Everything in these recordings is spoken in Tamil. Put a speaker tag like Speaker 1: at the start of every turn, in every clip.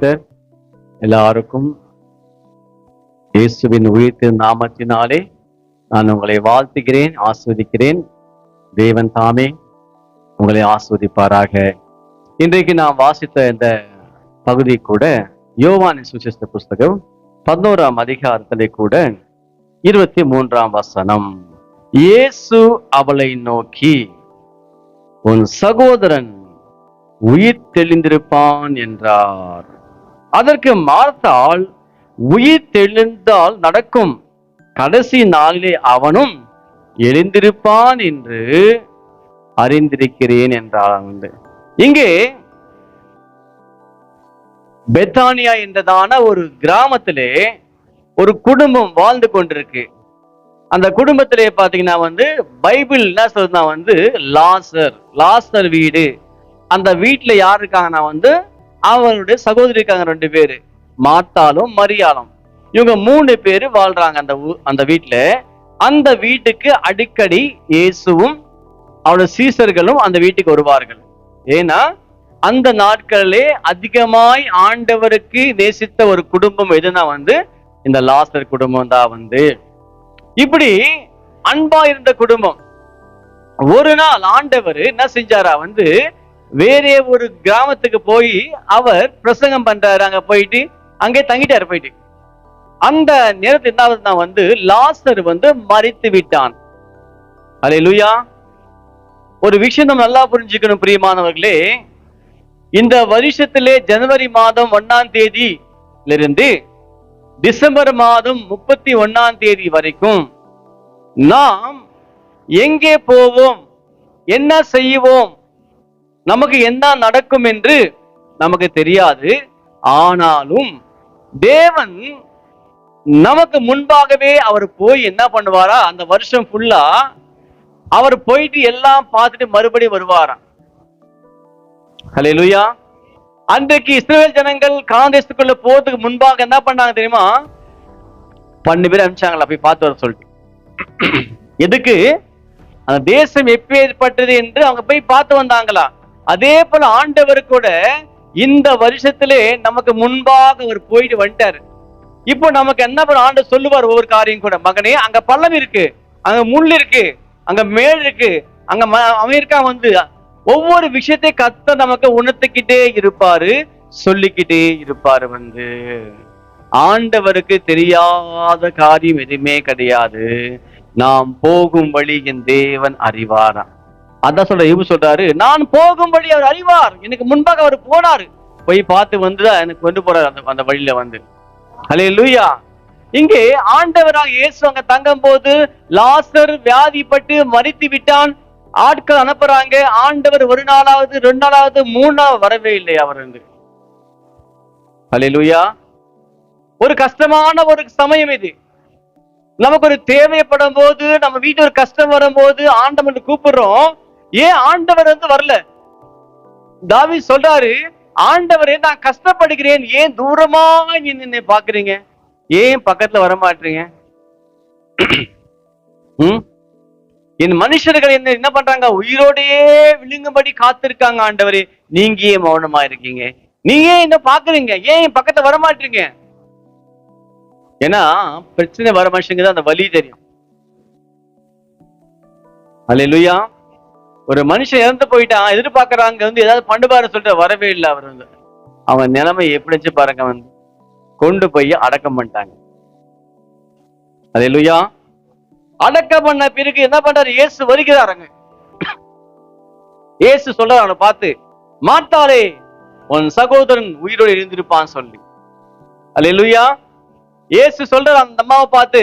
Speaker 1: சிஸ்டர் எல்லாருக்கும் இயேசுவின் உயிர்த்து நாமத்தினாலே நான் உங்களை வாழ்த்துகிறேன் ஆஸ்வதிக்கிறேன். தேவன் தாமே உங்களை ஆஸ்வதிப்பாராக. இன்றைக்கு நான் வாசித்த இந்த பகுதி கூட யோவானின் சுவிசேஷ புஸ்தகம் பதினோராம் அதிகாரத்திலே கூட இருபத்தி மூன்றாம் வசனம். இயேசு அவளை நோக்கி உன் சகோதரன் உயிர் தெளிந்திருப்பான் என்றார். அதற்கு மார்த்தால் உயிர் தெளிந்தால் நடக்கும். கடைசி நாளிலே அவனும் எழுந்திருப்பான் என்று அறிந்திருக்கிறேன் என்றார் உண்டு இங்கே பெத்தானியா என்றதான ஒரு கிராமத்திலே ஒரு குடும்பம் வாழ்ந்து கொண்டிருக்கு. அந்த குடும்பத்திலே பாத்தீங்கன்னா வந்து பைபிள் என்ன சொல்றதுனா வந்து லாசர் லாசர் வீடு. அந்த வீட்டுல யார் இருக்காங்கன்னா வந்து அவருடைய சகோதரி இருக்காங்க ரெண்டு பேரு மாத்தாலும் மரியாளும். இவங்க மூணு பேரு வாழ்றாங்க அந்த ஊ அந்த வீட்டுல அந்த வீட்டுக்கு அடிக்கடி இயேசுவும் அவரோட சீசர்களும் அந்த வீட்டுக்கு வருவார்கள். ஏன்னா அந்த நாட்களிலே அதிகமாய் ஆண்டவருக்கு நேசித்த ஒரு குடும்பம் எதுனா வந்து இந்த லாஸ்டர் குடும்பம் தான் வந்து. இப்படி அன்பா இருந்த குடும்பம். ஒரு நாள் ஆண்டவர் என்ன செஞ்சாரா வந்து வேறே ஒரு கிராமத்துக்கு போய் அவர் பிரசங்கம் பண்றாரு. அங்க போயிட்டு அங்கே தங்கிட்டாரு போயிட்டு. அந்த நேரத்தில் என்ன நான் வந்து லாஸ்டர் வந்து மறித்து விட்டான். அலே லுயா ஒரு விஷயம் நம்ம நல்லா புரிஞ்சுக்கணும் பிரியமானவர்களே. இந்த வருஷத்திலே ஜனவரி மாதம் ஒன்னாம் தேதியிலிருந்து இருந்து டிசம்பர் மாதம் முப்பத்தி ஒன்னாம் தேதி வரைக்கும் நாம் எங்கே போவோம்? என்ன செய்வோம்? நமக்கு என்ன நடக்கும் என்று நமக்கு தெரியாது. ஆனாலும் தேவன் நமக்கு முன்பாகவே அவர் போய் என்ன பண்ணுவாரா? அந்த வருஷம் ஃபுல்லா அவர் போயிட்டு எல்லாம் பார்த்துட்டு மறுபடியும் வருவாராம். ஹலே லூயா அன்றைக்கு இஸ்ரேல் ஜனங்கள் காந்தேசத்துக்குள்ள போறதுக்கு முன்பாக என்ன பண்ணாங்க தெரியுமா? பன்னெண்டு பேர் அனுப்பிச்சாங்களா? போய் பார்த்து வர சொல்லிட்டு. எதுக்கு? அந்த தேசம் எப்பேற்பட்டது என்று அவங்க போய் பார்த்து வந்தாங்களா? அதே போல ஆண்டவர் கூட இந்த வருஷத்திலே நமக்கு முன்பாக அவர் போயிட்டு வந்துட்டாரு. இப்போ நமக்கு என்ன பண்ண ஆண்டு சொல்லுவார் ஒவ்வொரு காரியம் கூட. மகனே அங்க பள்ளம் இருக்கு அங்க முள் இருக்கு அங்க மேல் இருக்கு அங்க ம- அமெரிக்கா வந்து ஒவ்வொரு விஷயத்தை கத்த நமக்கு உணர்த்திக்கிட்டே இருப்பாரு சொல்லிக்கிட்டே இருப்பாரு வந்து. ஆண்டவருக்கு தெரியாத காரியம் எதுவுமே கிடையாது. நாம் போகும் வழி என் தேவன் அறிவாராம் அதான் சொல்ற இவரு சொல்றாரு நான் போகும் வழி அவர் அறிவார். எனக்கு முன்பாக அவர் போனாரு. போய் பார்த்து வந்து எனக்கு கொண்டு போறாரு அந்த அந்த வழியில வந்து. ஹலே லூயா இங்கே ஆண்டவராக இயேசு அங்க தங்கும் போது லாசர் வியாதிப்பட்டு மறித்து விட்டான். ஆட்கள் அனுப்புறாங்க. ஆண்டவர் ஒரு நாளாவது ரெண்டு நாளாவது மூணு நாள் வரவே இல்லை அவர் வந்து ஹலே லூயா ஒரு கஷ்டமான ஒரு சமயம் இது. நமக்கு ஒரு தேவைப்படும் போது நம்ம வீட்டு ஒரு கஷ்டம் வரும்போது ஆண்டவன் கூப்பிடுறோம். ஏன் ஆண்டவர் வந்து வரல? தாவி சொல்றாரு ஆண்டவரே நான் கஷ்டப்படுகிறேன். ஏன் தூரமா நின்று என்னை பாக்குறீங்க ஏன் பக்கத்துல வர மாட்டீங்க ம்? என் மனுஷர்கள் என்ன என்ன பண்றாங்க? உயிரோடையே விழுங்கும்படி காத்திருக்காங்க ஆண்டவரே. நீங்க ஏன் மௌனமா இருக்கீங்க? நீங்க ஏன் என்ன பாக்குறீங்க ஏன் என் பக்கத்துல வர மாட்டீங்க ஏன்னா பிரச்சனை வர மனுஷங்க தான் அந்த வலி தெரியும். அல்லேலூயா ஒரு மனுஷன் இறந்து போயிட்டான் எதிர்பார்க்கறாங்க வந்து ஏதாவது பண்ணுவாரு சொல்லிட்டு வரவே இல்லை அவர் வந்து அவன் நிலைமை எப்படிச்சு பாருங்க வந்து கொண்டு போய் அடக்கம் பண்ணிட்டாங்க. அல்லேலூயா அடக்கம் பண்ண பிறகு என்ன பண்றாரு? இயேசு வருகிறாருங்க. இயேசு சொல்றாரு அவனை பார்த்து மாத்தாளே உன் சகோதரன் உயிரோடு இருந்திருப்பான் சொல்லி. அல்லேலூயா இயேசு சொல்ற அந்த அம்மாவை பார்த்து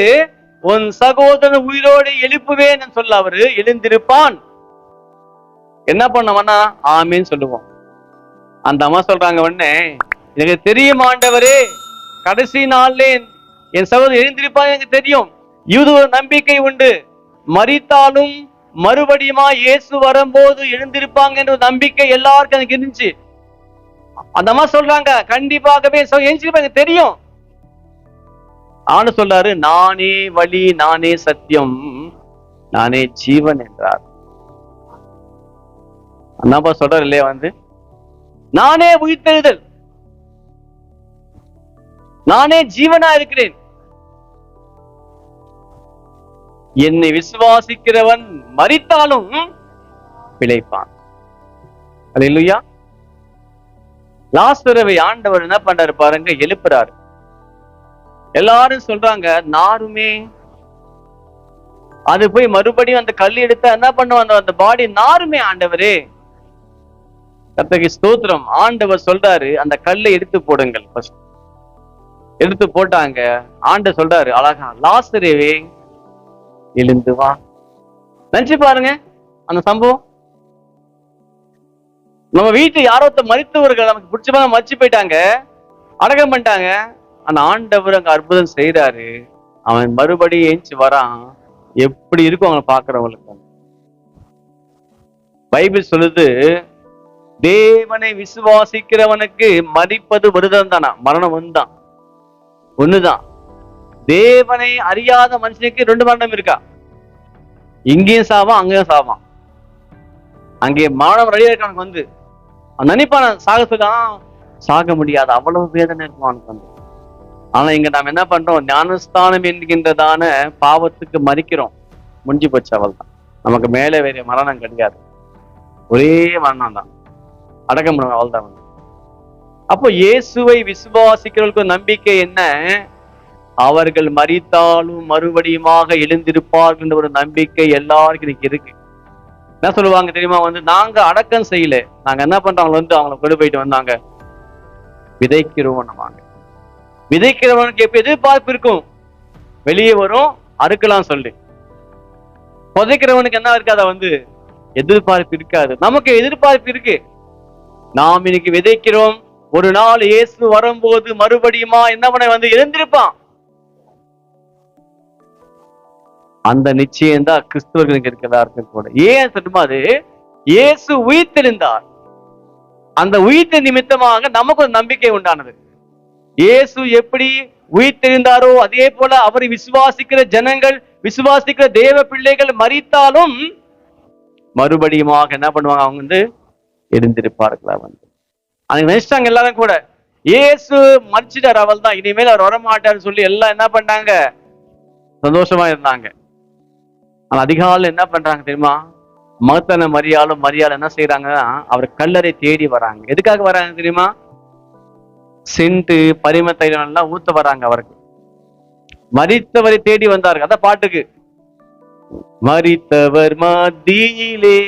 Speaker 1: உன் சகோதரன் உயிரோடு எழுப்புவேன் சொல்ல அவரு எழுந்திருப்பான். என்ன பண்ணவனா ஆமேன்னு சொல்லுவோம். அந்த அம்மா சொல்றாங்க உடனே எனக்கு தெரியும் ஆண்டவரே கடைசி நாள்ல என்- சகோதரி எழுந்திருப்பா எனக்கு தெரியும். இது ஒரு நம்பிக்கை உண்டு. மறித்தாலும் மறுபடியுமா இயேசு வரும்போது எழுந்திருப்பாங்க என்ற ஒரு நம்பிக்கை எல்லாருக்கும் எனக்கு இருந்துச்சு. அந்த அம்மா சொல்றாங்க கண்டிப்பாகவே என் எழுந்திருப்பாங்க எனக்கு தெரியும். ஆனு சொல்றாரு நானே வழி நானே சத்தியம் நானே ஜீவன் என்றார். அண்ணாப்பா சொல்றாரு இல்லையா வந்து நானே உயிர்த்தெழுதல் நானே ஜீவனா இருக்கிறேன். என்னை விசுவாசிக்கிறவன் மறித்தாலும் பிழைப்பான். அல்லேலூயா. லாஸ்தரவை ஆண்டவர் என்ன பண்றாரு பாருங்க எழுப்புறாரு. எல்லாரும் சொல்றாங்க நாருமே. அது போய் மறுபடியும் அந்த கல் எடுத்தா என்ன பண்ணுவோம் அந்த பாடி நாருமே ஆண்டவரே. கர்த்தருக்கு ஸ்தோத்திரம். ஆண்டவர் சொல்றாரு அந்த கல்லை எடுத்து போடுங்கள். ஃபர்ஸ்ட் எடுத்து போட்டாங்க. ஆண்ட சொல்றாரு அழகா லாசரேவே எழுந்து வா. நினைச்சு பாருங்க அந்த சம்பவம். நம்ம வீட்டு யாரோ மருத்துவர்கள் நமக்கு பிடிச்சவங்க மறிச்சு போயிட்டாங்க. அடக்கம் பண்ணிட்டாங்க. அந்த ஆண்டவர் அங்க அற்புதம் செய்யறாரு அவன் மறுபடியும் ஏஞ்சி வரான். எப்படி இருக்கும் அவனை பாக்குறவங்களுக்கு பைபிள் சொல்லுது தேவனை விசுவாசிக்கிறவனுக்கு மதிப்பது விரதம் தானா மரணம் ஒன்றுதான் ஒண்ணுதான். தேவனை அறியாத மனுஷனுக்கு ரெண்டு மரணம் இருக்கா? இங்கேயும் சாவான் அங்கேயும் சாவான். அங்கே மாணவன் ரெடியா இருக்கானுக்கு வந்து. நினைப்பான் நினைப்பான சாக சாக முடியாது. அவ்வளவு வேதனை இருக்கும் அவனுக்கு வந்து. ஆனா இங்க நாம் என்ன பண்றோம்? ஞானஸ்தானம் என்கின்றதான பாவத்துக்கு மறிக்கிறோம். முடிஞ்சு போச்சு அவள் தான் நமக்கு மேலே வேற மரணம் கிடையாது. ஒரே மரணம் தான் அடக்கம் பண்ணுவாங்க அவள் வந்து. அப்போ இயேசுவை விசுவாசிக்கிறவர்களுக்கு நம்பிக்கை என்ன? அவர்கள் மறித்தாலும் மறுபடியுமாக எழுந்திருப்பார்கள் என்ற ஒரு நம்பிக்கை எல்லாருக்கும் இன்னைக்கு இருக்கு. என்ன சொல்லுவாங்க தெரியுமா? வந்து நாங்க அடக்கம் செய்யல. நாங்க என்ன பண்றோம்? அவங்க வந்து அவங்கள கொண்டு போயிட்டு வந்தாங்க. விதைக்கிறோம் வாங்க விதைக்கிறவனுக்கு எப்ப எதிர்பார்ப்பு இருக்கும்? வெளியே வரும் அறுக்கலாம் சொல்லி. புதைக்கிறவனுக்கு என்ன இருக்காத வந்து எதிர்பார்ப்பு இருக்காது. நமக்கு எதிர்பார்ப்பு இருக்கு. நாம் இன்னைக்கு விதைக்கிறோம். ஒரு நாள் இயேசு வரும்போது மறுபடியுமா என்னவனை வந்து எழுந்திருப்பான். அந்த நிச்சயம் தான் கிறிஸ்துவர்களுக்கு இருக்க எல்லாருக்கும் கூட. ஏன் சொல்லுமா அது? இயேசு உயிர்த்திருந்தார் அந்த உயிர்த்த நிமித்தமாக நமக்கு ஒரு நம்பிக்கை உண்டானது. இயேசு எப்படி உயிர்த்தெழுந்தாரோ அதே போல அவரை விசுவாசிக்கிற ஜனங்கள் விசுவாசிக்கிற தேவ பிள்ளைகள் மறித்தாலும் மறுபடியுமாக என்ன பண்ணுவாங்க? அவங்க வந்து எழுந்திருப்பார்களா வந்து. அவங்க நினைச்சிட்டாங்க எல்லாரும் கூட. இயேசு மறிச்சிட்டார் அவள் தான் இனிமேல் அவர் வரமாட்டார்னு சொல்லி எல்லாம் என்ன பண்ணாங்க? சந்தோஷமா இருந்தாங்க. ஆனா அதிகாலம் என்ன பண்றாங்க தெரியுமா? மகத்தன மரியாளும் மரியாதை என்ன செய்யறாங்கன்னா அவர் கல்லறை தேடி வராங்க. எதுக்காக வராங்க தெரியுமா? சென்ட்டு பரிம தைலம் எல்லாம் ஊத்த வராங்க அவருக்கு. மறித்தவரை தேடி வந்தார்கள். அதான் பாட்டுக்கு. மறித்தவர் மத்தியிலே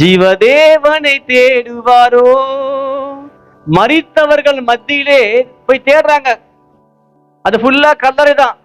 Speaker 1: ஜீவதேவனை தேடுவாரோ? மறித்தவர்கள் மத்தியிலே போய் தேடுறாங்க. அது ஃபுல்லா கல்லறை தான்